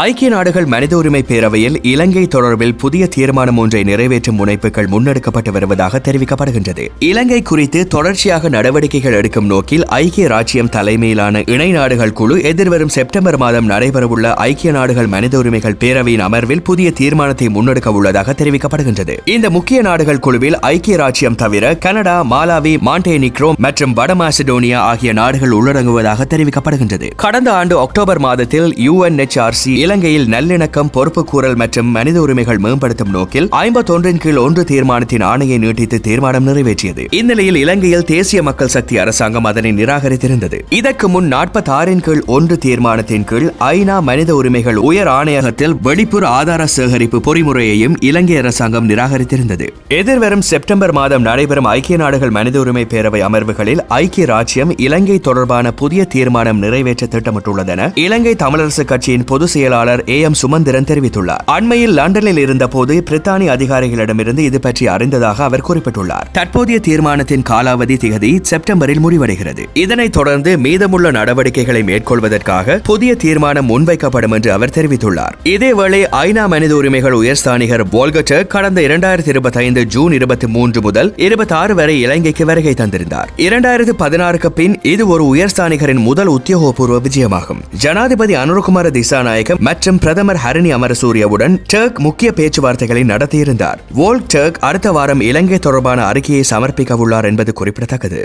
ஐக்கிய நாடுகள் மனித உரிமை பேரவையில் இலங்கை தொடர்பில் புதிய தீர்மானம் ஒன்றை நிறைவேற்றும் முனைப்புகள் முன்னெடுக்கப்பட்டு வருவதாக தெரிவிக்கப்படுகின்றது. இலங்கை குறித்து தொடர்ச்சியாக நடவடிக்கைகள் எடுக்கும் நோக்கில் ஐக்கிய ராஜ்யம் தலைமையிலான இணை நாடுகள் குழு எதிர்வரும் செப்டம்பர் மாதம் நடைபெறவுள்ள ஐக்கிய நாடுகள் மனித உரிமைகள் பேரவையின் அமர்வில் புதிய தீர்மானத்தை முன்னெடுக்க உள்ளதாக தெரிவிக்கப்படுகின்றது. இந்த முக்கிய நாடுகள் குழுவில் ஐக்கிய ராஜ்யம் தவிர கனடா மாலாவி மாண்டேனிக்ரோ மற்றும் வட மாசிடோனியா ஆகிய நாடுகள் உள்ளடங்குவதாக தெரிவிக்கப்படுகின்றது. கடந்த ஆண்டு அக்டோபர் மாதத்தில் யுஎன்எச்ஆர்சி இலங்கையில் நல்லிணக்கம் பொறுப்புக்கூறல் மற்றும் மனித உரிமைகள் மேம்படுத்தும் நோக்கில் ஐம்பத்தொன்றின் கீழ் ஒன்று தீர்மானத்தின் ஆணையை நீட்டித்து தீர்மானம் நிறைவேற்றியது. இந்நிலையில் இலங்கையில் தேசிய மக்கள் சக்தி அரசாங்கம் அதனை நிராகரித்திருந்தது. இதற்கு முன் நாற்பத்தி ஆறின் கீழ் ஒன்று தீர்மானத்தின் கீழ் ஐநா மனித உரிமைகள் உயர் ஆணையகத்தில் வெளிப்புற ஆதார சேகரிப்பு பொறிமுறையையும் இலங்கை அரசாங்கம் நிராகரித்திருந்தது. எதிர்வரும் செப்டம்பர் மாதம் நடைபெறும் ஐக்கிய நாடுகள் மனித உரிமை பேரவை அமர்வுகளில் ஐக்கிய ராஜ்யம் இலங்கை தொடர்பான புதிய தீர்மானம் நிறைவேற்ற திட்டமிட்டுள்ளதென இலங்கை தமிழரசு கட்சியின் பொதுச் செயலாளர் ஏ எம் சுமந்திரன் தெரிவித்துள்ளார். அண்மையில் லண்டனில் இருந்தபோது பிரித்தானிய அதிகாரிகளிடமிருந்து இது பற்றி அறிந்ததாக அவர் குறிப்பிட்டுள்ளார். தற்போதைய தீர்மானத்தின் காலாவதி திகதி செப்டம்பரில் முடிவடைகிறது. இதனைத் தொடர்ந்து மீதமுள்ள நடவடிக்கைகளை மேற்கொள்வதற்காக புதிய தீர்மானம் முன்வைக்கப்படும் என்று அவர் தெரிவித்துள்ளார். இதேவேளை ஐநா மனித உரிமைகள் உயர்ஸ்தானிகர் போல்கட்டர் கடந்த இரண்டாயிரத்தி இருபத்தி ஐந்து ஜூன் இருபத்தி மூன்று முதல் இருபத்தி ஆறு வரை இலங்கைக்கு வருகை தந்திருந்தார். இரண்டாயிரத்து பதினாறுக்கு பின் இது ஒரு உயர்ஸ்தானிகரின் முதல் உத்தியோகபூர்வ விஜயமாகும். ஜனாதிபதி அனுரகுமார திசாநாயகம் மற்றும் பிரதமர் ஹரணி அமரசூரியவுடன் டர்க் முக்கிய பேச்சுவார்த்தைகளை நடத்தியிருந்தார். வோல்க் டர்க் அடுத்த வாரம் இலங்கை தொடர்பான அறிக்கையை சமர்ப்பிக்க உள்ளார் என்பது குறிப்பிடத்தக்கது.